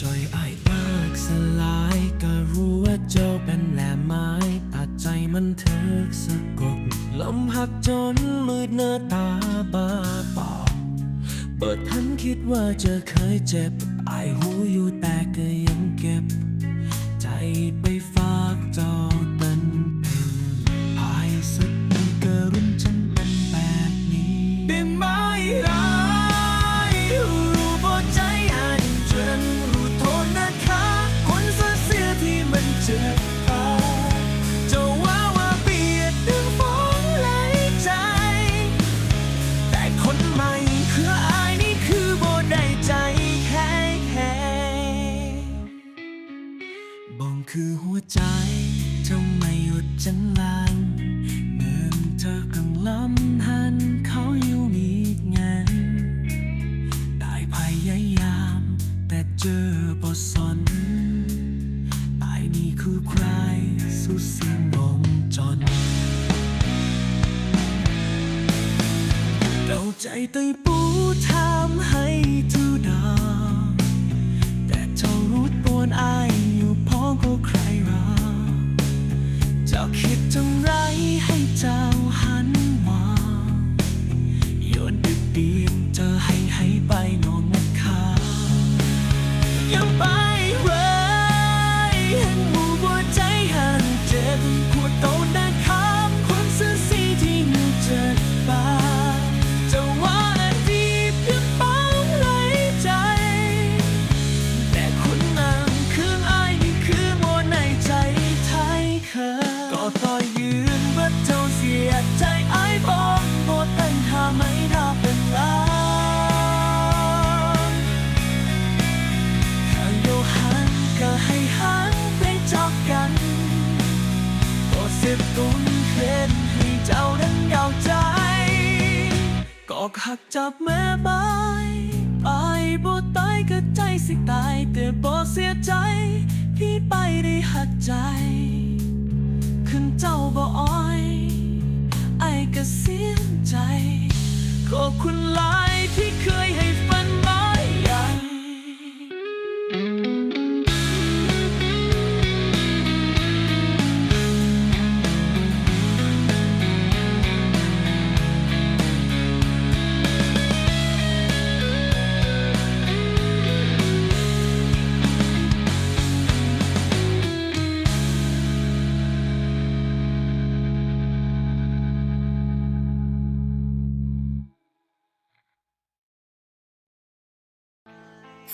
จอยอายมากสลายก็รู้ว่าเจ้าเป็นแหลมไม้ตัดใจมันเถิกสะกดลมหักจนมืดเนื้อตาบ้าปอบเปิดทันคิดว่าจะเคยเจ็บไอหูอยู่แต่ก็ย คือหัวใจเจ้าไม่หยุดจังลังเนื่องเธอกังล้ำหันเขาอยู่มีงานได้พยายาม แต่เจอบ่สนตายนี่คือใครสุดสิ้นวงจรเราใจเตยปูทำให้ทุดาแต่เจ้ารู้ตัวอายอ ใครรอเจ้าคิดจังไรให้เจ้าหันมาโยนดึกดี ก็เสียตุนเคล็ดให้เจ้านั้นเดาใจกอกหักจับแม่ใบไปบ่ตายก็ใจสิตายแต่บ่เสียใจ พี่ไปได้หักใจ ขึ้นเจ้าบ่อ้อย